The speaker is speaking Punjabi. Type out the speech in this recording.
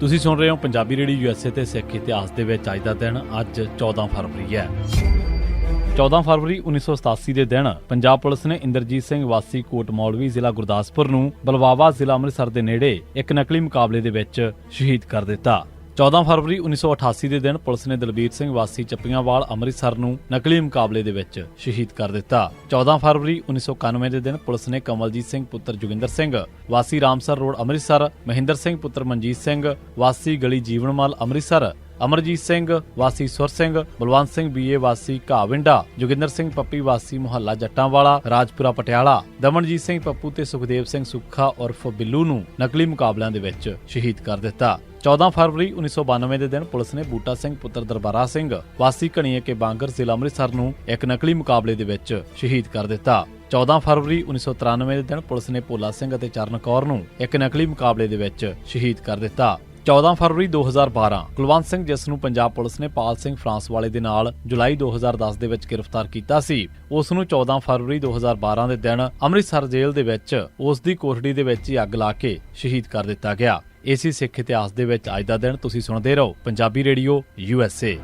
ਤੁਸੀਂ ਸੁਣ ਰਹੇ ਹੋ ਪੰਜਾਬੀ ਰੇਡੀਓ ਯੂਐਸਏ ਤੇ ਸਿੱਖ ਇਤਿਹਾਸ ਦੇ ਵਿੱਚ ਅੱਜ ਦਾ ਦਿਨ, ਅੱਜ 14 ਫਰਵਰੀ ਹੈ। 14 ਫਰਵਰੀ 1987 ਦੇ ਦਿਨ, ਪੰਜਾਬ ਪੁਲਿਸ ਨੇ ਇੰਦਰਜੀਤ ਸਿੰਘ ਵਾਸੀ ਕੋਟ ਮੌਲਵੀ ਜ਼ਿਲ੍ਹਾ ਗੁਰਦਾਸਪੁਰ ਨੂੰ ਬਲਵਾਵਾ ਜ਼ਿਲ੍ਹਾ ਅੰਮ੍ਰਿਤਸਰ ਦੇ ਨੇੜੇ ਇੱਕ ਨਕਲੀ ਮੁਕਾਬਲੇ ਦੇ ਵਿੱਚ ਸ਼ਹੀਦ ਕਰ ਦਿੱਤਾ। 14 ਫਰਵਰੀ 1988 ਦੇ ਦਿਨ ਪੁਲਿਸ ਨੇ ਦਲਬੀਰ ਸਿੰਘ ਵਾਸੀ ਚੱਪੀਆਂਵਾਲ ਅੰਮ੍ਰਿਤਸਰ ਨੂੰ ਨਕਲੀ ਮੁਕਾਬਲੇ ਦੇ ਵਿੱਚ ਸ਼ਹੀਦ ਕਰ ਦਿੱਤਾ। 14 ਫਰਵਰੀ 1991 ਦੇ ਦਿਨ ਪੁਲਿਸ ਨੇ ਕਮਲਜੀਤ ਸਿੰਘ, ਪੁੱਤਰ ਜੋਗਿੰਦਰ ਸਿੰਘ, ਵਾਸੀ ਰਾਮਸਰ ਰੋਡ ਅੰਮ੍ਰਿਤਸਰ, ਮਹਿੰਦਰ ਸਿੰਘ, ਪੁੱਤਰ ਮਨਜੀਤ ਸਿੰਘ, ਵਾਸੀ ਗਲੀ ਜੀਵਨਮਾਲ ਅੰਮ੍ਰਿਤਸਰ, ਅਮਰਜੀਤ ਸਿੰਘ, ਵਾਸੀ ਸੁਰ ਸਿੰਘ, ਬਲਵੰਤ ਸਿੰਘ ਬੀਏ ਵਾਸੀ ਘਾਵਿੰਡਾ ਜੋਗਿੰਦਰ ਸਿੰਘ ਪੱਪੀ, ਵਾਸੀ ਮੁਹੱਲਾ ਜੱਟਾਂਵਾਲਾ, ਰਾਜਪੁਰਾ ਪਟਿਆਲਾ, ਦਮਨਜੀਤ ਸਿੰਘ ਪੱਪੂ ਤੇ ਸੁਖਦੇਵ ਸਿੰਘ ਸੁੱਖਾ ਉਰਫ ਬਿੱਲੂ ਨੂੰ ਨਕਲੀ ਮੁਕਾਬਲਿਆਂ ਦੇ ਵਿੱਚ ਸ਼ਹੀਦ ਕਰ ਦਿੱਤਾ। 14 ਫਰਵਰੀ 1992 ਦੇ ਦਿਨ ਪੁਲਿਸ ਨੇ ਬੂਟਾ ਸਿੰਘ ਪੁੱਤਰ ਦਰਬਾਰਾ ਸਿੰਘ, ਵਾਸੀ ਘਣੀਏ ਕੇ ਬਾਂਗਰ ਜ਼ਿਲ੍ਹਾ ਅੰਮ੍ਰਿਤਸਰ ਨੂੰ ਇੱਕ ਨਕਲੀ ਮੁਕਾਬਲੇ ਦੇ ਵਿੱਚ ਸ਼ਹੀਦ ਕਰ ਦਿੱਤਾ। 14 ਫਰਵਰੀ 1993 ਦੇ ਦਿਨ ਪੁਲਿਸ ਨੇ ਭੋਲਾ ਸਿੰਘ ਅਤੇ ਚਰਨ ਕੌਰ ਨੂੰ ਇੱਕ ਨਕਲੀ ਮੁਕਾਬਲੇ ਦੇ ਵਿੱਚ ਸ਼ਹੀਦ ਕਰ ਦਿੱਤਾ। 14 ਫਰਵਰੀ 2012 ਕੁਲਵੰਤ ਸਿੰਘ ਜਿਸ ਨੂੰ ਪੰਜਾਬ ਪੁਲਿਸ ਨੇ ਪਾਲ ਸਿੰਘ ਫਰਾਂਸ ਵਾਲੇ ਦੇ ਨਾਲ ਜੁਲਾਈ 2010 ਦੇ ਵਿੱਚ ਗ੍ਰਿਫਤਾਰ ਕੀਤਾ ਸੀ, ਉਸ ਨੂੰ 14 ਫਰਵਰੀ 2012 ਦੇ ਦਿਨ ਅੰਮ੍ਰਿਤਸਰ ਜੇਲ੍ਹ ਦੇ ਵਿੱਚ ਉਸ ਦੀ ਕੋਠੜੀ ਦੇ ਵਿੱਚ ਹੀ ਅੱਗ ਲਾ ਕੇ ਸ਼ਹੀਦ ਕਰ ਦਿੱਤਾ ਗਿਆ। ਇਸੇ ਸਿੱਖ ਇਤਿਹਾਸ ਦੇ ਵਿੱਚ ਅੱਜ ਦਾ ਦਿਨ, ਤੁਸੀਂ ਸੁਣਦੇ ਰਹੋ Punjabi radio, U S A.